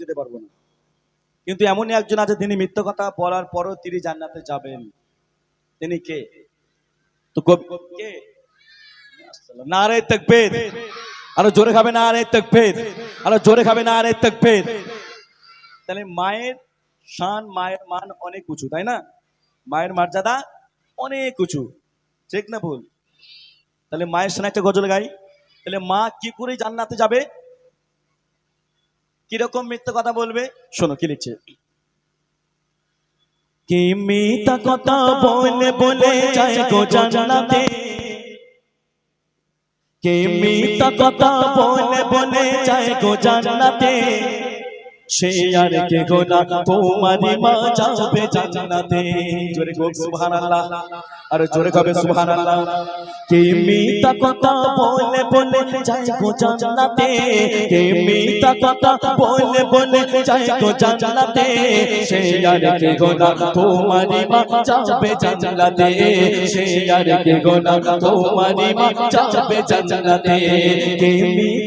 যেতে পারব না। কিন্তু এমনই একজন আছে, তিনি মিথ্যা কথা বলার পরও তিনি জান্নাতে যাবেন। তিনি কে? তো কবি কে? নারে তকবীর। আরও জোরে খাবে না আরে তকবীর। আরও জোরে খাবে না আরে তকবীর। তাহলে মায়ের শান, মায়ের মান অনেক উঁচু, তাই না? মায়ের মর্যাদা অনেক উঁচু। ঠিক না ভুল? তাহলে মায়ের শান একটা গজল গাই। তাহলে মা কি করে জান্নাতে যাবে? কীরকম মিথ্যা কথা বলবে? শোনো, কি লিখছে? কি মিথ্যা কথা বলে বলে যায় গো জান্নাতে? কে মিথ্যা কথা বলে বলে যায় গো জান্নাতে? সে আর কে গোনা তোমারি মা যাবে জান্নাতে। জোরে গো সুবহানাল্লাহ। আর জোরে কবে সুবহানাল্লাহ। কে মিথ্যা কথা বলে বলে যায় গো জান্নাতে। কে মিথ্যা কথা বলে বলে যায় গো জান্নাতে। সে আর কে গোনা তোমারি মা যাবে জান্নাতে। সে আর কে তোমারি মা যাবে জান্নাতে। কে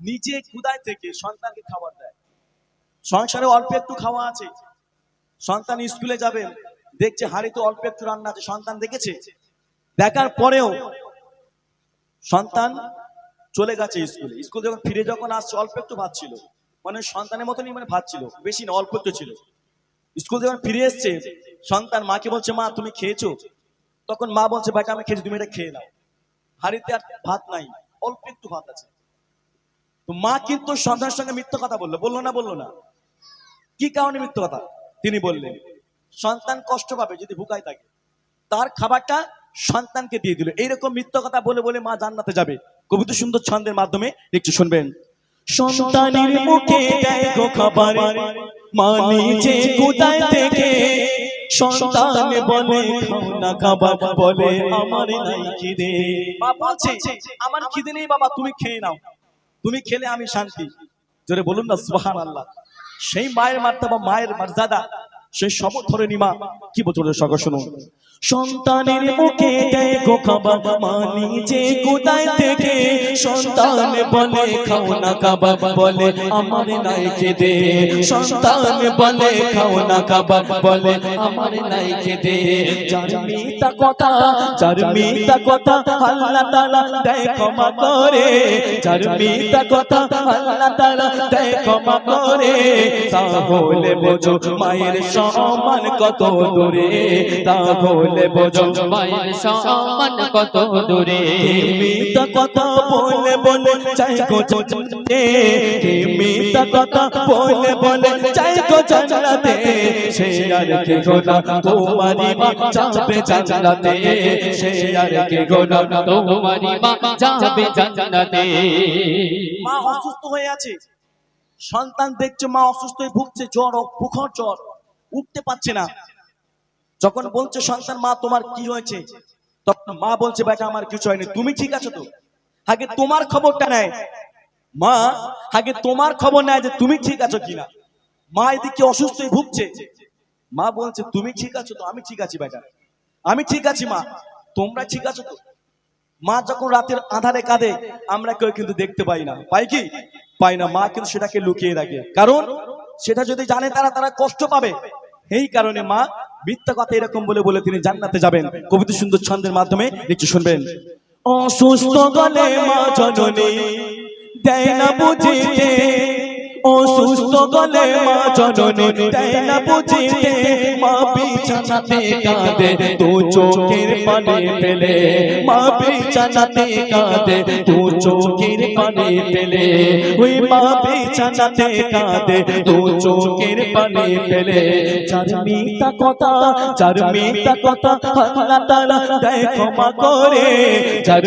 নিজে খুদায় থেকে সন্তানকে খাবার দেয়। সংসারে অল্প একটু খাওয়া আছে। সন্তান স্কুলে যাবে, দেখছে হাড়িতে অল্প একটু রান্না আছে, সন্তান দেখেছে? দেখার পরেও সন্তান চলে গেছে স্কুলে। স্কুল যখন ফিরে যখন আসছে, অল্প একটু ভাত ছিল। মানে সন্তানের মতনই মানে ভাত ছিল, বেশি না, অল্প একটু ছিল। স্কুল যখন ফিরে এসছে, সন্তান মাকে বলছে, মা, তুমি খেয়েছো? তখন মা বলছে বেটা আমি খেয়েছি, তুমি এটা খেয়ে নাও। হাড়িতে আর ভাত নাই, অল্প একটু ভাত আছে। তো মা কিন্তু সন্তানের সঙ্গে মিথ্যা কথা বলল। বলল না বলল না। কি কারণে মিথ্যা কথা? তিনি বললেন, সন্তান কষ্ট পাবে যদি ভুকায় থাকে। তার খাবারটা সন্তানকে দিয়ে দিল। এইরকম মিথ্যা কথা বলে বলে মা জান্নাতে যাবে। কবিতা সুন্দর ছন্দের মাধ্যমে একটু শুনবেন। সন্তানের মুখে গো খাবার, মা নিজে কোথায় থেকে সন্তান বলে না খাবার, বলে আমার নাই খিদে। মা বলছে, আমার খিদে নেই বাবা, তুমি খেয়ে নাও। তুমি খেলে আমি শান্তি। জোরে বলুন না সুহান আল্লাহ সেই মায়ের মার্তাবা মায়ের মর্যাদা সেই সমধরণী মা কি বলছো সকল শুনুন। সন্তানের মুখে দেয় গো খাবার মা নিজে কোথায় থেকে সন্তান বলে, খাও না খাবার বলে, আমার নাই খেদে সন্তান বলে, খাও না খাবার বলে, আমার নাই খেদে যার কথা যার কথা আল্লাহ তাআলা দেয় ক্ষমা করে। যার কথা আল্লাহ তাআলা দেয় ক্ষমা করে। তাহলে বোঝো মায়ের সম্মান কত দূরে? তাহলে বোঝো। মায়ের সম্মান কত দূরে? মিথ্যা কথা বলে বলে চাই গো জান্নাতে। কথা বলে বলে চাই গো জান্নাতে। সে আর কে গোনা তোমারি মা যাবে জান্নাতে। সে আর কে গোনা তোমারি মা যাবে জান্নাতে। মা অসুস্থ হয়ে আছে। সন্তান দেখছে মা অসুস্থ হয়ে ভুগছে জ্বর প্রখর জ্বর। উঠতে পারছে না। যখন বলছে, সন্তান মা, তোমার কি হয়েছে? তখন মা বলছে, বেটা, আমার কিছু হয়নি। তুমি ঠিক আছো তো? আগে তোমার খবরটা নেয়। মা, আগে তোমার খবর নেয় যে তুমি ঠিক আছো কিনা। মা এদিকে অসুস্থ ভুগছে। মা বলছে, তুমি ঠিক আছো তো? আমি ঠিক আছি, বেটা। আমি ঠিক আছি, মা। তোমরা ঠিক আছো তো? মা যখন রাতের আধারে কাঁদে, আমরা কেউ কিন্তু দেখতে পাই না। পাই কি? পাই না। মা কিন্তু সেটাকে লুকিয়ে রাখে। কারণ সেটা যদি জানে তারা তারা কষ্ট পাবে। এই কারণে মা মিথ্যা কথা এরকম বলে বলে তিনি জান্নাতে যাবেন। কবিতা সুন্দর ছন্দের মাধ্যমে একটু শুনবেন। অসুস্থ গলে মা জননী, দেয় না বুঝিতে। অসুস্থ গলে মা জননী দেয় না বুঝিতে, মা বিছানাতে কাঁদে তো চোখের পানি ফেলে মা বিছানাতে কাঁদে তো চোখের পানি ফেলে ওই মা বিছানাতে কাঁদে তো চোখের পানি ফেলে চার মিথ্যা কথা চার মিথ্যা কথা আল্লাহ তাআলা দেয় ক্ষমা করে। চার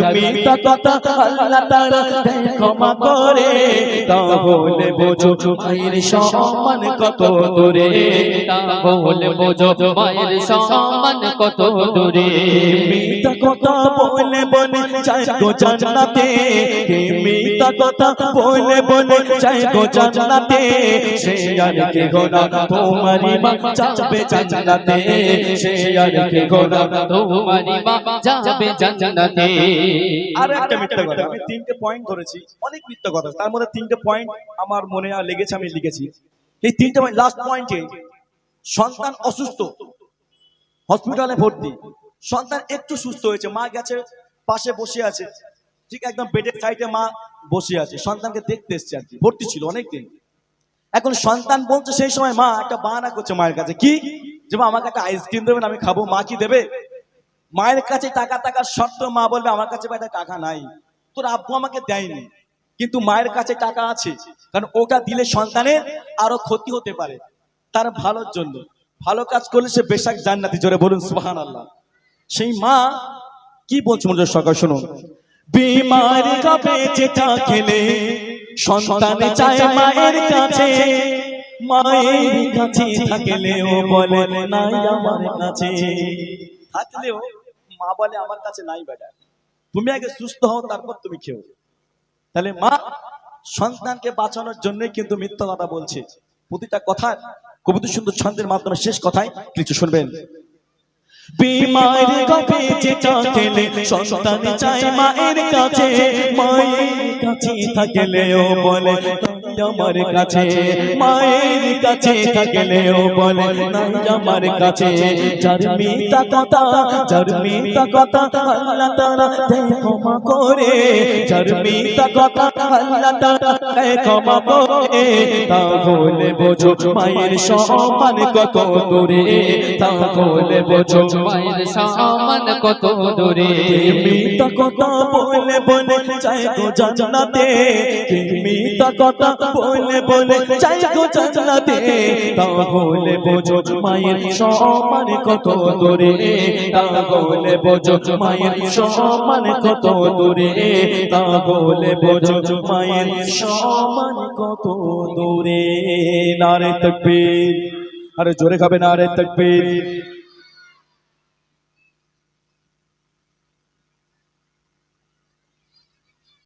কথা আল্লাহ তাআলা দেয় ক্ষমা করে, তাহলে বোঝো বোঝো মায়ের সম্মান কত দূরে? তাহলে বোঝো মায়ের সম্মান কত দূরে? মিথ্যা কথা বলে বলে চাই গো জান্নাতে। কে মিথ্যা কথা বলে বলে চাই গো জান্নাতে? সে আর কে গোনা তোমারি মা যাবে জান্নাতে। সে আর কে গোনা তোমারি মা যাবে জান্নাতে। আর একটা মিথ্যা কথা। আমি তিনটে পয়েন্ট ধরেছি। অনেক মিথ্যা কথা। তার মধ্যে তিনটে পয়েন্ট আমার মনে আর লেগেছে, আমি লিখেছি। এই তিনটে পয়েন্ট লাস্ট পয়েন্টে সন্তান অসুস্থ হসপিটালে ভর্তি। সন্তান একটু সুস্থ হয়েছে, মা গেছে, পাশে বসে আছে। ঠিক একদম বেডের সাইডে মা বসে আছে, সন্তানকে দেখতে এসছে আর কি, ভর্তি ছিল অনেক দিন এখন সন্তান বলছে, সেই সময় মা একটা বাহানা করছে মায়ের কাছে, কি? যে মা, আমাকে একটা আইসক্রিম দেবেন, আমি খাব, মা কি দেবে? মায়ের কাছে টাকা টাকার শর্ত মা বলবে, আমার কাছে টাকা নাই, তোর আব্বু আমাকে দেয়নি। কিন্তু মায়ের কাছে টাকা আছে, কারণ ওটা দিলে সন্তানের আরও ক্ষতি হতে পারে। তার ভালোর জন্য। ভালো কাজ করলে সে বেশাক জান্নাতি, জোরে বলুন সুবহান আল্লাহ সেই মা কি বলছে মনোযোগ সরকার শুনুন। বিমার কাপে যেটা খেলে সন্তান চায় মায়ের কাছে মায়ের কাছে থাকলেও বলে, নাই আমার কাছে। থাকলেও মা বলে, আমার কাছে নাই বেটা। তুমি আগে সুস্থ হও, তারপর তুমি খেও। তাহলে মা সন্তানকে বাঁচানোর জন্যই কিন্তু মিথ্যা কথা বলছে। প্রতিটা কথা কবিতা সুন্দর ছন্দের মাধ্যমে শেষ কথায় কিছু শুনবেন। বিমার কাপে যেটা খেলে সন্তান চায় মায়ের কাছে মায়ের কাছে থাকলেও বলে আমার কাছে মায়ের কাছে থাকলেও বলে আমার কাছে কথা যার মিতা কথা আল্লাহ তাআলা ক্ষমা করে যার মিতা কথা আল্লাহ তাআলা ক্ষমা করে তাহলে বোঝো মায়ের সম্মান কত দূরে তাহলে বোঝো সম্মান কত দূরে? কথা বলে বলে চাই কথা বলে বলে চাই তাহলে বোঝো মায়ের কত দূরে। তাহলে বোঝো মায়ের সম্মান কত দূরে। তাহলে বোঝো মায়ের সম্মান কত দূরে। নারে তকবীর। আরে জোরে খাবে নারে তকবীর।